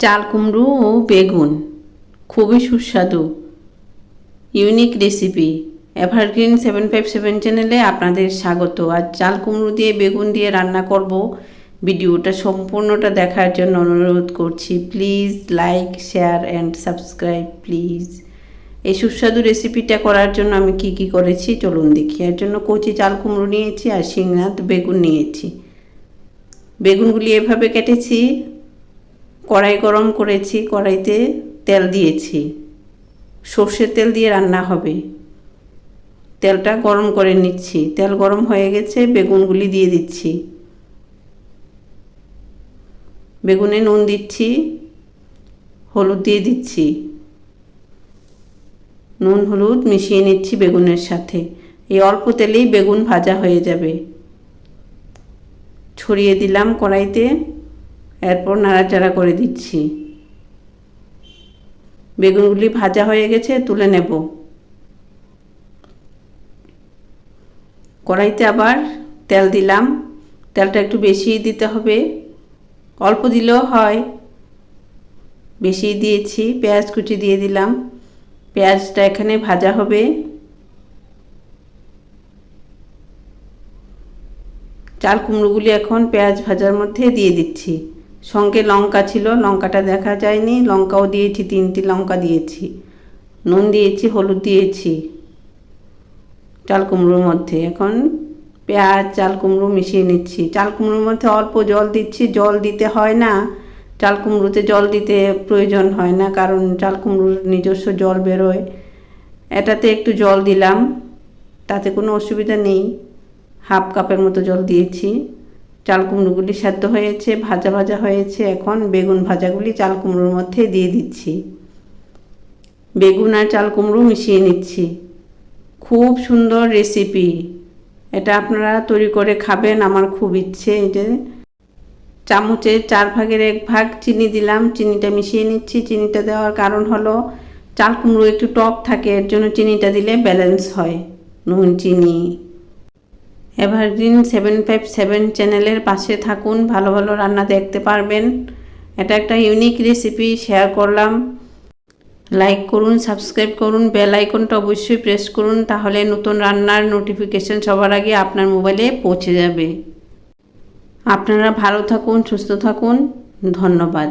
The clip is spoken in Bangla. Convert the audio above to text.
চাল কুমড়ো ও বেগুন। খুবই সুস্বাদু। Unique recipe. Evergreen seven five seven চ্যানেলে আপনাদের স্বাগত। আর চাল কুমড়ো দিয়ে বেগুন দিয়ে রান্না করব। ভিডিওটা সম্পূর্ণটা দেখার জন্য অনুরোধ করছি। Please like, share and subscribe, please. এই সুস্বাদু রেসিপিটা করার জন্য আমি কি কি করেছি চলুন দেখি। এর জন্য কচি চাল কুমড়ো নিয়েছি আর শিংনাথ বেগুন নিয়েছি। বেগুনগুলি এভাবে কেটেছি। কড়াই গরম করেছি, কড়াইতে তেল দিয়েছি। সর্ষের তেল দিয়ে রান্না হবে। তেলটা গরম করে নিচ্ছি। তেল গরম হয়ে গেছে, বেগুনগুলি দিয়ে দিচ্ছি। বেগুনে নুন দিচ্ছি, হলুদ দিয়ে দিচ্ছি। নুন, হলুদ মিশিয়ে নিচ্ছি বেগুনের সাথে। এই অল্প তেলেই বেগুন ভাজা হয়ে যাবে। ছড়িয়ে দিলাম কড়াইতে। এরপর নাড়াচাড়া করে দিচ্ছি। বেগুনগুলি ভাজা হয়ে গেছে, তুলে নেব। কড়াইতে আবার তেল দিলাম। তেলটা একটু বেশি দিতে হবে। অল্প দিলেও হয়। বেশি দিয়েছি, পেঁয়াজ কুচি দিয়ে দিলাম। পেঁয়াজটা এখানে ভাজা হবে। চাল কুমড়োগুলি এখন পেঁয়াজ ভাজার মধ্যে দিয়ে দিচ্ছি। সঙ্গে লঙ্কা ছিল, লঙ্কাটা দেখা যায়নি, লঙ্কাও দিয়েছি, তিনটি লঙ্কা দিয়েছি। নুন দিয়েছি, হলুদ দিয়েছি, চাল কুমড়োর মধ্যে। এখন পেঁয়াজ, চাল কুমড়ো মিশিয়ে নিচ্ছি। চাল কুমড়োর মধ্যে অল্প জল দিচ্ছি, জল দিতে হয় না। চাল কুমড়োতে জল দিতে প্রয়োজন হয় না, কারণ চাল কুমড়োর নিজস্ব জল বেরোয়। এটাতে একটু জল দিলাম, তাতে কোনো অসুবিধা নেই। হাফ কাপের মতো জল দিয়েছি। চাল কুমড়োগুলি সেদ্ধ হয়েছে, ভাজা ভাজা হয়েছে। এখন বেগুন ভাজাগুলি চাল কুমড়োর মধ্যে দিয়ে দিচ্ছি। বেগুন আর চাল কুমড়ো মিশিয়ে নিচ্ছি। খুব সুন্দর রেসিপি। এটা আপনারা তৈরি করে খাবেন, আমার খুব ইচ্ছে। এটা চামচের চার ভাগের এক ভাগ চিনি দিলাম, চিনিটা মিশিয়ে নিচ্ছি। চিনিটা দেওয়ার কারণ হলো, চাল কুমড়ো একটু টক থাকে, এর জন্য চিনিটা দিলে ব্যালেন্স হয়। নুন, চিনি এভারগ্রিন সেভেন ফাইভ সেভেন চ্যানেলের পাশে থাকুন, ভালো ভালো রান্না দেখতে পারবেন। এটা একটা ইউনিক রেসিপি শেয়ার করলাম। লাইক করুন সাবস্ক্রাইব করুন বেল আইকনটা অবশ্যই প্রেস করুন, তাহলে নতুন রান্নার নোটিফিকেশন সবার আগে আপনার মোবাইলে পৌঁছে যাবে। আপনারা ভালো থাকুন, সুস্থ থাকুন। ধন্যবাদ।